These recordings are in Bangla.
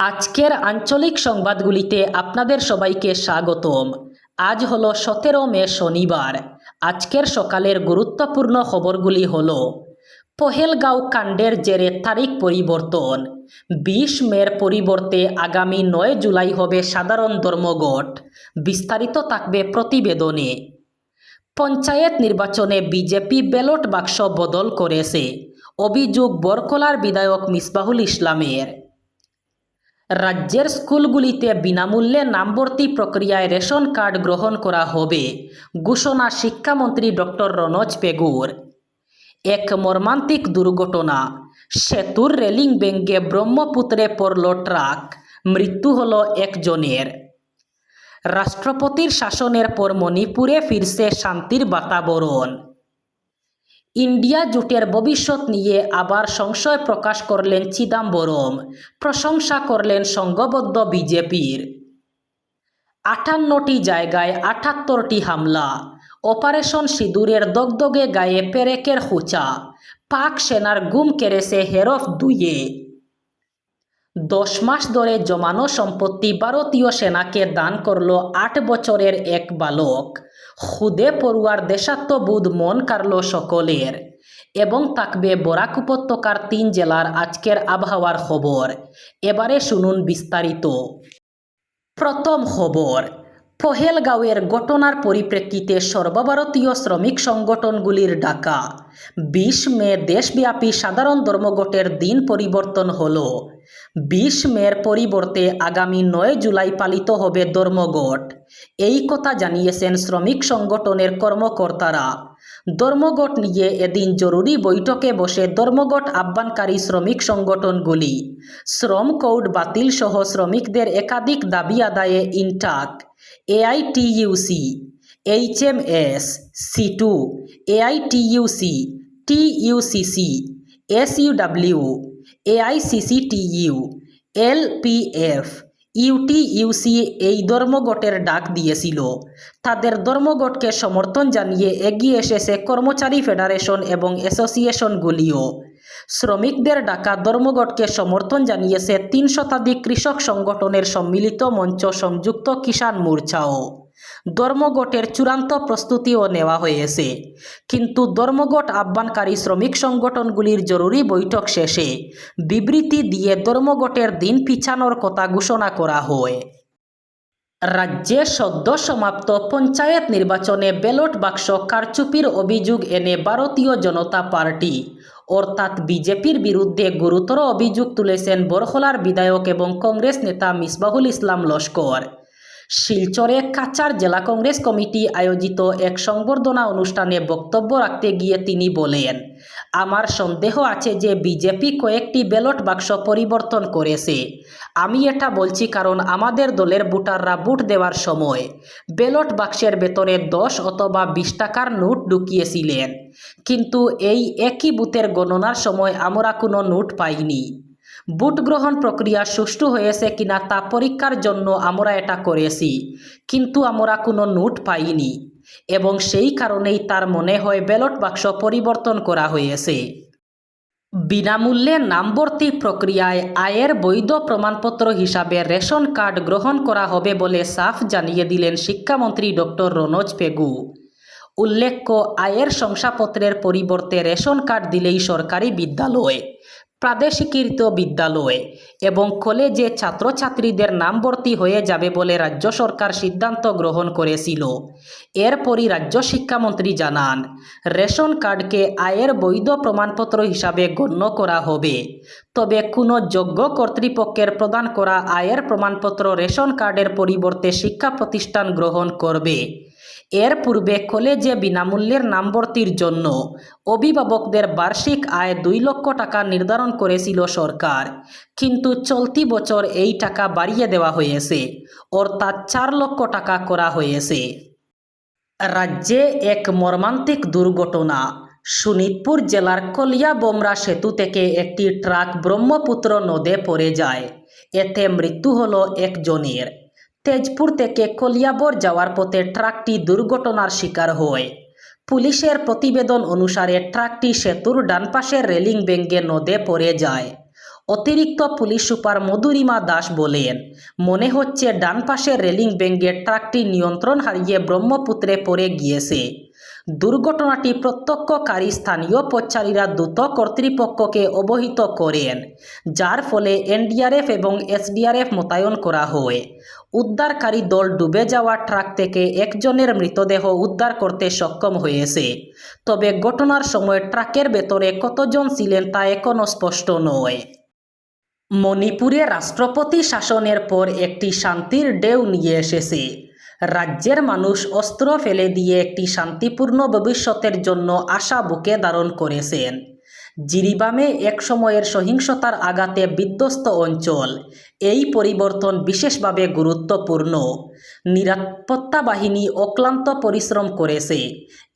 আজকের আঞ্চলিক সংবাদগুলিতে আপনাদের সবাইকে স্বাগতম। আজ হলো সতেরো মে শনিবার। আজকের সকালের গুরুত্বপূর্ণ খবরগুলি হল, পহেলগাঁও কাণ্ডের জেরে তারিখ পরিবর্তন। বিশ মের পরিবর্তে আগামী নয় জুলাই হবে সাধারণ ধর্মঘট। বিস্তারিত থাকবে প্রতিবেদনে। পঞ্চায়েত নির্বাচনে বিজেপি ব্যালট বাক্স বদল করেছে। অভিযোগ বরকলার বিধায়ক মিসবাহুল ইসলামের। রাজ্যের স্কুলগুলিতে বিনামূল্যে নামভর্তি প্রক্রিয়ায় রেশন কার্ড গ্রহণ করা হবে, ঘোষণা শিক্ষামন্ত্রী ডক্টর রনোজ পেগুর এক মর্মান্তিক দুর্ঘটনা, সেতুর রেলিং ভেঙে ব্রহ্মপুত্রে পড়ল ট্রাক, মৃত্যু হল একজনের। রাষ্ট্রপতির শাসনের পর মণিপুরে ফিরছে শান্তির বাতাবরণ। ইন্ডিয়া জোটের ভবিষ্যৎ নিয়ে আবার সংশয় প্রকাশ করলেন চিদাম্বরম। প্রশংসা করলেন সংঘবদ্ধ বিজেপির। আটান্নটি জায়গায় আটাত্তরটি হামলা। অপারেশন সিঁদুরের দগদগে গায়ে পেরেকের হোচা পাক সেনার গুম কেড়েছে হেরফ দুইয়ে। দশ মাস ধরে জমানো সম্পত্তি ভারতীয় সেনাকে দান করল আট বছরের এক বালক। খুদে পড়ুয়ার দেশাত্মবোধ মন কাড়ল সকলের। এবং থাকবে বরাক উপত্যকার তিন জেলার আজকের আবহাওয়ার খবর। এবারে শুনুন বিস্তারিত। প্রথম খবর পহেলগাঁওয়ের ঘটনার পরিপ্রেক্ষিতে সর্বভারতীয় শ্রমিক সংগঠনগুলির ডাকা। বিশ মে দেশব্যাপী সাধারণ ধর্মঘটের দিন পরিবর্তন হল। বিশ মের পরিবর্তে আগামী নয় জুলাই পালিত হবে ধর্মঘট। এই কথা জানিয়েছেন শ্রমিক সংগঠনের কর্মকর্তারা। ধর্মঘট নিয়ে এদিন জরুরি বৈঠকে বসে ধর্মঘট আহ্বানকারী শ্রমিক সংগঠনগুলি শ্রম কোড বাতিল সহ শ্রমিকদের একাধিক দাবি আদায়ে INTUC. AITUC, HMS, CITU, AITUC, TUCC, SUW, AICCTU, LPF UTUC এই ধর্মঘটের ডাক দিয়েছিল। তাদের ধর্মঘটকে সমর্থন জানিয়ে এগিয়ে এসেছে কর্মচারী ফেডারেশন এবং অ্যাসোসিয়েশনগুলিও। শ্রমিকদের ডাকা ধর্মঘটকে সমর্থন জানিয়েছে তিন শতাধিক কৃষক সংগঠনের সম্মিলিত মঞ্চ সংযুক্ত কিষাণ মোর্চাও। ধর্মঘটের চূড়ান্ত প্রস্তুতিও নেওয়া হয়েছে। কিন্তু ধর্মঘট আহ্বানকারী শ্রমিক সংগঠনগুলির জরুরি বৈঠক শেষে বিবৃতি দিয়ে ধর্মঘটের দিন পিছানোর কথা ঘোষণা করা হয়। রাজ্যে সদ্য সমাপ্ত পঞ্চায়েত নির্বাচনে ব্যালট বাক্স কারচুপির অভিযোগ এনে ভারতীয় জনতা পার্টি, অর্থাৎ বিজেপির বিরুদ্ধে গুরুতর অভিযোগ তুলেছেন বরখলার বিধায়ক এবং কংগ্রেস নেতা মিসবাহুল ইসলাম লস্কর। শিলচরে কাচার জেলা কংগ্রেস কমিটি আয়োজিত এক সংবর্ধনা অনুষ্ঠানে বক্তব্য রাখতে গিয়ে তিনি বলেন, আমার সন্দেহ আছে যে বিজেপি কয়েকটি ব্যালট বাক্স পরিবর্তন করেছে। আমি এটা বলছি কারণ আমাদের দলের ভোটাররা ভোট দেওয়ার সময় ব্যালট বাক্সের ভেতরে দশ অথবা বিশ টাকার নোট ঢুকিয়েছিলেন। কিন্তু এই একই বুথের গণনার সময় আমরা কোনো নোট পাইনি। ভোট গ্রহণ প্রক্রিয়া সুষ্ঠু হয়েছে কিনা তা পরীক্ষার জন্য আমরা এটা করেছি কিন্তু আমরা কোনো নোট পাইনি এবং সেই কারণেই তার মনে হয় ব্যালট বাক্স পরিবর্তন করা হয়েছে বিনামূল্যে নামভর্তি প্রক্রিয়ায় আয়ের বৈধ প্রমাণপত্র হিসাবে রেশন কার্ড গ্রহণ করা হবে বলে সাফ জানিয়ে দিলেন শিক্ষামন্ত্রী ডক্টর রনোজ পেগু। উল্লেখ্য আয়ের শংসাপত্রের পরিবর্তে রেশন কার্ড দিলেই সরকারি বিদ্যালয়। প্রাদেশিকৃত বিদ্যালয় এবং কলেজে ছাত্রছাত্রীদের নামভর্তি হয়ে যাবে বলে রাজ্য সরকার সিদ্ধান্ত গ্রহণ করেছিল। এরপরই রাজ্য শিক্ষামন্ত্রী জানান, রেশন কার্ডকে আয়ের বৈধ প্রমাণপত্র হিসাবে গণ্য করা হবে। তবে কোনো যোগ্য কর্তৃপক্ষের প্রদান করা আয়ের প্রমাণপত্র রেশন কার্ডের পরিবর্তে শিক্ষা প্রতিষ্ঠান গ্রহণ করবে। এর পূর্বে কলেজে বিনামূল্যের নামভর্তির জন্য অভিভাবকদের বার্ষিক আয় দুই লক্ষ টাকা নির্ধারণ করেছিল সরকার। কিন্তু চলতি বছর এই টাকা বাড়িয়ে দেওয়া হয়েছে, অর্থাৎ চার লক্ষ টাকা করা হয়েছে। রাজ্যে এক মর্মান্তিক দুর্ঘটনা। শোনিতপুর জেলার কলিয়া বোমরা সেতু থেকে একটি ট্রাক ব্রহ্মপুত্র নদে পড়ে যায়। এতে মৃত্যু হলো একজনের। তেজপুর থেকে কলিয়াবর যাওয়ার পথে ট্রাকটি দুর্ঘটনার শিকার হয়। পুলিশের প্রতিবেদন অনুসারে ট্রাকটি সেতুর ডান পাশের রেলিং ব্যাঙ্গে নদে পড়ে যায়। অতিরিক্ত পুলিশ সুপার মধুরিমা দাস বলেন, মনে হচ্ছে ডান পাশের রেলিং ব্যাঙ্গে ট্রাকটি নিয়ন্ত্রণ হারিয়ে ব্রহ্মপুত্রে পড়ে গিয়েছে। দুর্ঘটনাটি প্রত্যক্ষকারী স্থানীয় পথচারীরা দ্রুত কর্তৃপক্ষকে অবহিত করেন, যার ফলে এনডিআরএফ এবং এসডিআরএফ মোতায়েন করা হয়। উদ্ধারকারী দল ডুবে যাওয়া ট্রাক থেকে একজনের মৃতদেহ উদ্ধার করতে সক্ষম হয়েছে। তবে ঘটনার সময় ট্রাকের ভেতরে কতজন ছিলেন তা এখনও স্পষ্ট নয়। মণিপুরে রাষ্ট্রপতি শাসনের পর একটি শান্তির ডেউ নিয়ে এসেছে। রাজ্যের মানুষ অস্ত্র ফেলে দিয়ে একটি শান্তিপূর্ণ ভবিষ্যতের জন্য আশা বুকে ধারণ করেছেন। জিরিবামে এক সময়ের সহিংসতার আঘাতে বিধ্বস্ত অঞ্চল। এই পরিবর্তন বিশেষভাবে গুরুত্বপূর্ণ। নিরাপত্তা বাহিনী অক্লান্ত পরিশ্রম করেছে।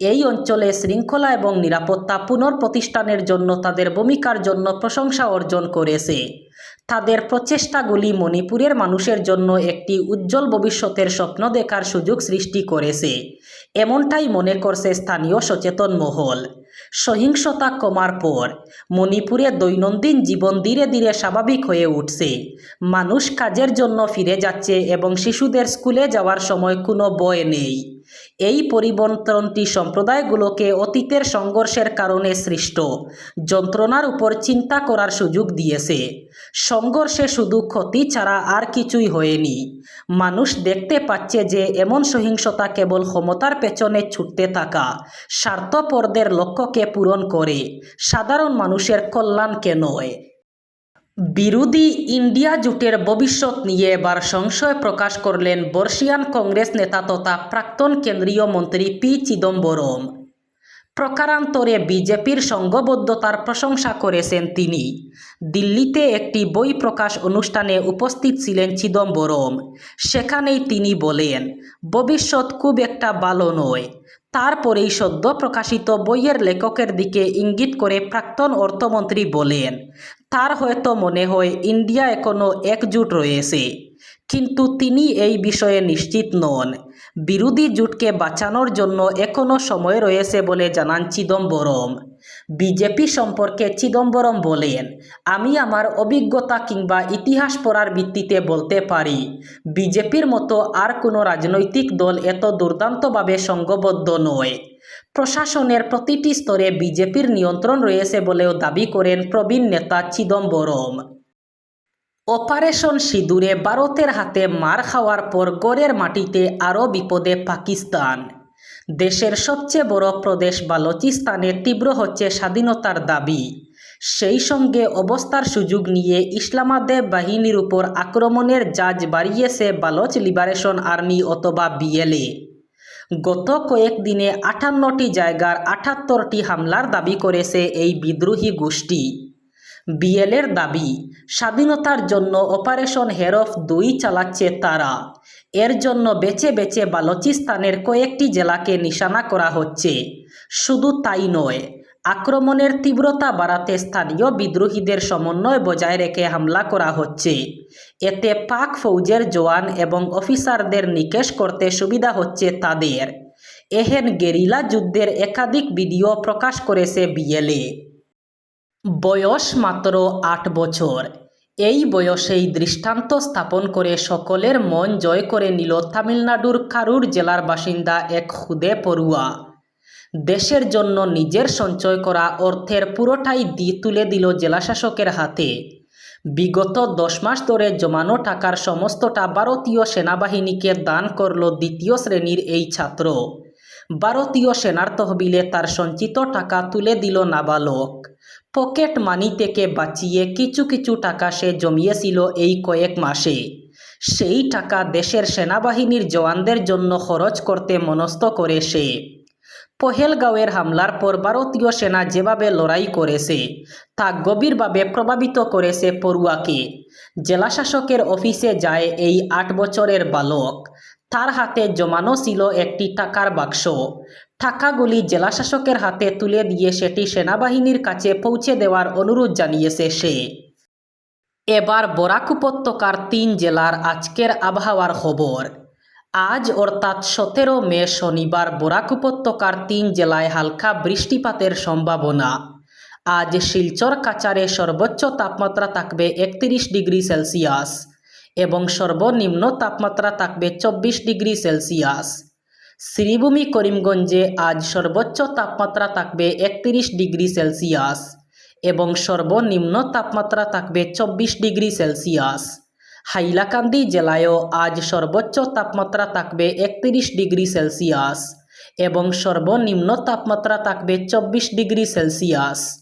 এই অঞ্চলে শৃঙ্খলা এবং নিরাপত্তা পুনঃপ্রতিষ্ঠানের জন্য তাদের ভূমিকার জন্য প্রশংসা অর্জন করেছে। তাদের প্রচেষ্টাগুলি মণিপুরের মানুষের জন্য একটি উজ্জ্বল ভবিষ্যতের স্বপ্ন দেখার সুযোগ সৃষ্টি করেছে। এমনটাই মনে করছে স্থানীয় সচেতন মহল। সহিংসতা কমার পর মণিপুরে দৈনন্দিন জীবন ধীরে ধীরে স্বাভাবিক হয়ে উঠছে। মানুষ কাজের জন্য ফিরে যাচ্ছে এবং শিশুদের স্কুলে যাওয়ার সময় কোনো বয় নেই। এই পরিবর্তনটি সম্প্রদায়গুলোকে অতীতের সংঘর্ষের কারণে সৃষ্ট। যন্ত্রণার উপর চিন্তা করার সুযোগ দিয়েছে। সংঘর্ষে শুধু ক্ষতি ছাড়া আর কিছুই হয়নি। মানুষ দেখতে পাচ্ছে যে এমন সহিংসতা কেবল ক্ষমতার পেছনে ছুটতে থাকা স্বার্থপরদের লক্ষ্যকে পূরণ করে। সাধারণ মানুষের কল্যাণকে নয় বিরোধী ইন্ডিয়া জোটের ভবিষ্যৎ নিয়ে এবার সংশয় প্রকাশ করলেন বর্ষিয়ান কংগ্রেস নেতা তথা প্রাক্তন কেন্দ্রীয় মন্ত্রী পি চিদম্বরম। প্রকারান্তরে বিজেপির সংঘবদ্ধতার প্রশংসা করেছেন তিনি। দিল্লিতে একটি বই প্রকাশ অনুষ্ঠানে উপস্থিত ছিলেন চিদম্বরম। সেখানেই তিনি বলেন, ভবিষ্যৎ খুব একটা ভালো নয়। তারপরেই সদ্য প্রকাশিত বইয়ের লেখকের দিকে ইঙ্গিত করে প্রাক্তন অর্থমন্ত্রী বলেন তার হয়তো মনে হয় ইন্ডিয়া এখনও একজুট রয়েছে। কিন্তু তিনি এই বিষয়ে নিশ্চিত নন। বিরোধী জোটকে বাঁচানোর জন্য এখনও সময় রয়েছে বলে জানান চিদম্বরম। বিজেপি সম্পর্কে চিদম্বরম বলেন, আমি আমার অভিজ্ঞতা কিংবা ইতিহাস পড়ার ভিত্তিতে বলতে পারি, বিজেপির মতো আর কোনো রাজনৈতিক দল এত দুর্দান্তভাবে সংঘবদ্ধ নয়। প্রশাসনের প্রতিটি স্তরে বিজেপির নিয়ন্ত্রণ রয়েছে বলেও দাবি করেন প্রবীণ নেতা চিদম্বরম। অপারেশন সিঁদুরে ভারতের হাতে মার খাওয়ার পর গড়ের মাটিতে আরও বিপদে পাকিস্তান। দেশের সবচেয়ে বড় প্রদেশ বালুচিস্তানে তীব্র হচ্ছে স্বাধীনতার দাবি। সেই সঙ্গে অবস্থার সুযোগ নিয়ে ইসলামাবাদের বাহিনীর উপর আক্রমণের জাজ বাড়িয়েছে বালোচ লিবারেশন আর্মি অথবা বিএলএ। গত কয়েকদিনে আটান্নটি জায়গার আটাত্তরটি হামলার দাবি করেছে এই বিদ্রোহী গোষ্ঠী। বিএলের দাবি, স্বাধীনতার জন্য অপারেশন হেরফ দুই চালাচ্ছে তারা। এর জন্য বেছে বেছে বালুচিস্তানের কয়েকটি জেলাকে নিশানা করা হচ্ছে। শুধু তাই নয়, আক্রমণের তীব্রতা বাড়াতে স্থানীয় বিদ্রোহীদের সমন্বয় বজায় রেখে হামলা করা হচ্ছে। এতে পাক ফৌজের জওয়ান এবং অফিসারদের নিকেশ করতে সুবিধা হচ্ছে তাদের। এহেন গেরিলা যুদ্ধের একাধিক ভিডিও প্রকাশ করেছে বিএলএ। বয়স মাত্র আট বছর। এই বয়সেই দৃষ্টান্ত স্থাপন করে সকলের মন জয় করে নিল তামিলনাড়ুর কারুর জেলার বাসিন্দা এক খুদে পড়ুয়া। দেশের জন্য নিজের সঞ্চয় করা অর্থের পুরোটাই দি তুলে দিল জেলাশাসকের হাতে। বিগত দশ মাস ধরে জমানো টাকার সমস্তটা ভারতীয় সেনাবাহিনীকে দান করল দ্বিতীয় শ্রেণির এই ছাত্র। ভারতীয় সেনার তহবিলে তার সঞ্চিত টাকা তুলে দিল নাবালক। পকেট মানি থেকে বাঁচিয়ে কিছু কিছু টাকা সে জমিয়েছিল এই কয়েক মাসে। সেই টাকা দেশের সেনাবাহিনীর জওয়ানদের জন্য খরচ করতে মনস্থ করে সে। পহেলগাঁওয়ের হামলার পর ভারতীয় সেনা যেভাবে লড়াই করেছে, তা গভীরভাবে প্রভাবিত করেছে পড়ুয়াকে। জেলাশাসকের অফিসে যায় এই আট বছরের বালক। তার হাতে জমানো ছিল একটি টাকার বাক্স। টাকাগুলি জেলাশাসকের হাতে তুলে দিয়ে সেটি সেনাবাহিনীর কাছে পৌঁছে দেওয়ার অনুরোধ জানিয়েছে সে। এবার বরাক উপত্যকার তিন জেলার আজকের আবহাওয়ার খবর। আজ অর্থাৎ সতেরো মে শনিবার বরাক উপত্যকার তিন জেলায় হালকা বৃষ্টিপাতের সম্ভাবনা। আজ শিলচর কাচারে সর্বোচ্চ তাপমাত্রা থাকবে একত্রিশ ডিগ্রি সেলসিয়াস। এবং সর্বনিম্ন তাপমাত্রা থাকবে চব্বিশ ডিগ্রি সেলসিয়াস। শ্রীভূমি করিমগঞ্জে আজ সর্বোচ্চ তাপমাত্রা থাকবে একত্রিশ ডিগ্রি সেলসিয়াস এবং সর্বনিম্ন তাপমাত্রা থাকবে চব্বিশ ডিগ্রি সেলসিয়াস। হাইলাকান্দি জেলায়ও আজ সর্বোচ্চ তাপমাত্রা থাকবে একত্রিশ ডিগ্রি সেলসিয়াস এবং সর্বনিম্ন তাপমাত্রা থাকবে চব্বিশ ডিগ্রি সেলসিয়াস।